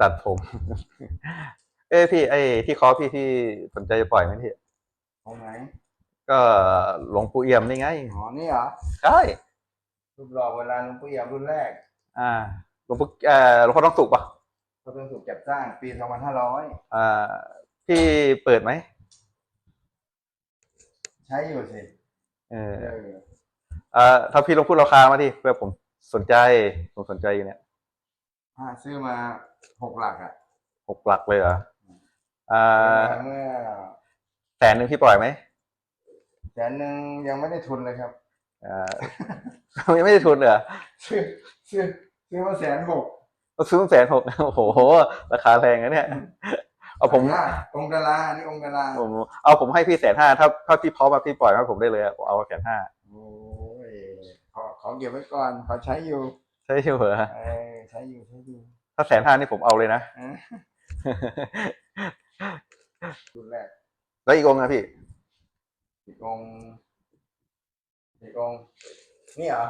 ตัดผม เอ้ยพี่ไอ้ที่คอพี่ที่สนใจจะปล่อยไหมพี่ ตรงไหนก็หลวงปู่เอี่ยมนี่ไง อ๋อนี่เหรอใช่ รูปหล่อเวลาหลวงปู่เอี่ยมรุ่นแรกอ่า หลวงปู่เอ่อหลวงพ่อต้องสุกปะก็เป็นถูกจัดสร้างปี2500อ่า พี่เปิดไหม ใช้อยู่สิเออ เอออ่าถ้าพี่ลองพูดราคามาดิเพื่อผมสนใจ ผมสนใจอยู่เนี่ย อ่าซื้อมา หกหลักอะหกหลักเลยเหรออ่าซื้อมาเมื่อแสนหนึ่งพี่ปล่อยไหมแสนหนึ่งยังไม่ได้ทุนเลยครับอ่ายังไม่ได้ทุนเหรอซื้อซื้อซื้อมาแสนหกเราซื้อแสนหกโอ้โห ราคาแรงนะเนี่ยเอาผมอะองค์ดารานี่องค์ดาราผมเอาผมให้พี่แสนห้าถ้าถ้าพี่พร้อมมาพี่ปล่อยให้ผมได้เลยอะผมเอาแสนห้าโอ้ยขอขอเก็บไว้ก่อนขอใช้อยู่ ใช่เหรอเออใช้อยู่ใช้อยู่ ถ้าแสนห้านี่ผมเอาเลยนะเออรุ่นแรกแล้วอีกองค์นะพี่ อีกองค์อีกองค์นี่เหรอ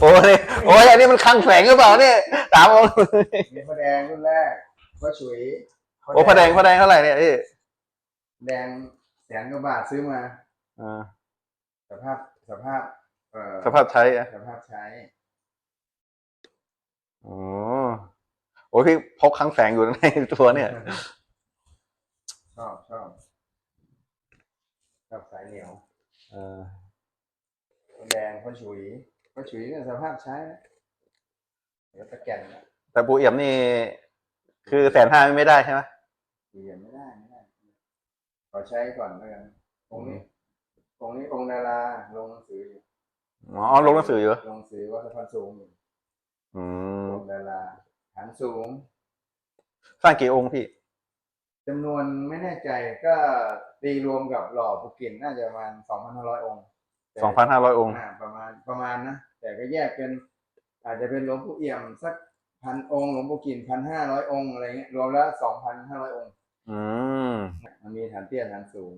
โอ้ยโอ้ยอันนี้มันคลังแสงหรือเปล่าเนี่ยสามองค์มีพระแดงรุ่นแรกพระฉุยโอ้พระแดงพระแดงเท่าไหร่เนี่ยพี่แดงแสนกว่าบาทซื้อมาอ่าสภาพสภาพ เอ่อสภาพใช้อะสภาพใช้ อ๋อ โอ้ยพี่พกคลังแสงอยู่ในตัวเนี่ย ชอบชอบชอบสายเหนียวเออพระแดงพระฉุยพระฉุยก็สภาพใช้นะเดี๋ยวตะแก่นนะแต่ปูเอี่ยมนี่ คือแสนห้าไม่ได้ใช่ไหมเปลี่ยนไม่ได้ไม่ได้ ขอใช้ก่อนแล้วกันองค์นี้องค์นี้องค์ดาราลงหนังสืออยู่อ๋อลงหนังสืออยู่เหรอลงหนังสือว่าสะพานสูงอยู่อืมองค์ดารา ฐานสูง สร้างกี่องค์พี่ จำนวนไม่แน่ใจก็ตีรวมกับหล่อภูเก็ตน่าจะประมาณสองพันห้าร้อยองค์แต่สองพันห้าร้อยองค์อ่าประมาณประมาณนะ แต่ก็แยกเป็น อาจจะเป็นหลวงปู่เอี่ยมสักพันองค์หลวงปู่กินพันห้าร้อยองค์อะไรเงี้ยรวมแล้วสองพันห้าร้อยองค์อืมมันมีฐานเตี้ยฐานสูง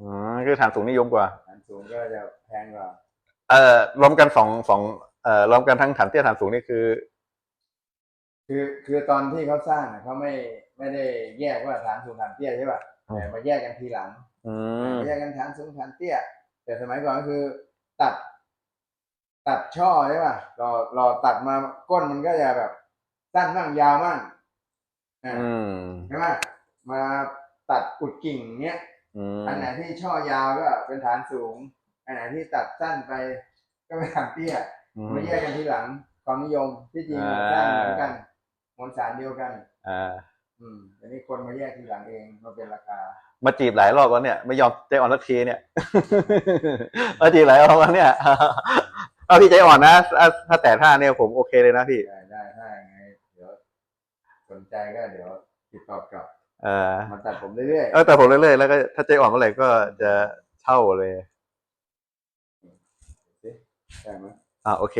อืมคือฐานสูงนิยมกว่า ฐานสูงก็จะแพงกว่า เอ่อรวมกันสองสองเอ่อรวมกันทั้งฐานเตี้ยฐานสูงนี่คือ คือคือตอนที่เขาสร้างน่ะเขาไม่ไม่ได้แยกว่าฐานสูงฐานเตี้ยใช่ป่ะอืมแต่มาแยกกันทีหลังอืมมาแยกกันฐานสูงฐานเตี้ย แต่สมัยก่อนก็คือ ตัด ตัดช่อใช่ป่ะเราเราตัดมาก้นมันก็จะแบบสั้นบ้างยาวบ้างอ่าอืมใช่ไหมมาตัดอุดกิ่งเนี้ย อืมอันไหนที่ช่อยาวก็เป็นฐานสูง อันไหนที่ตัดสั้นไปก็เป็นฐานเตี้ย อืม มาแยกกันทีหลังความนิยมที่จริงอ่า สร้างเหมือนกัน มวลสารเดียวกัน อ่า อืมอันนี้คนมาแยกทีหลังเองมาเป็นราคา มาจีบหลายรอบแล้วเนี่ยไม่ยอมใจอ่อนสักทีเนี่ย มาจีบหลายรอบแล้วเนี่ย เอาพี่ใจอ่อนนะถ้าถ้าแต่ท่าเนี่ยผมโอเคเลยนะพี่ ได้ได้ถ้ายังไงเดี๋ยวสนใจก็เดี๋ยวติดต่อกลับเออมาตัดผมเรื่อยเออแต่ผมเรื่อยๆแล้วก็ถ้าใจอ่อนเมื่อไหร่ก็จะเช่าเลยๆได้ไหม อ่าโอเค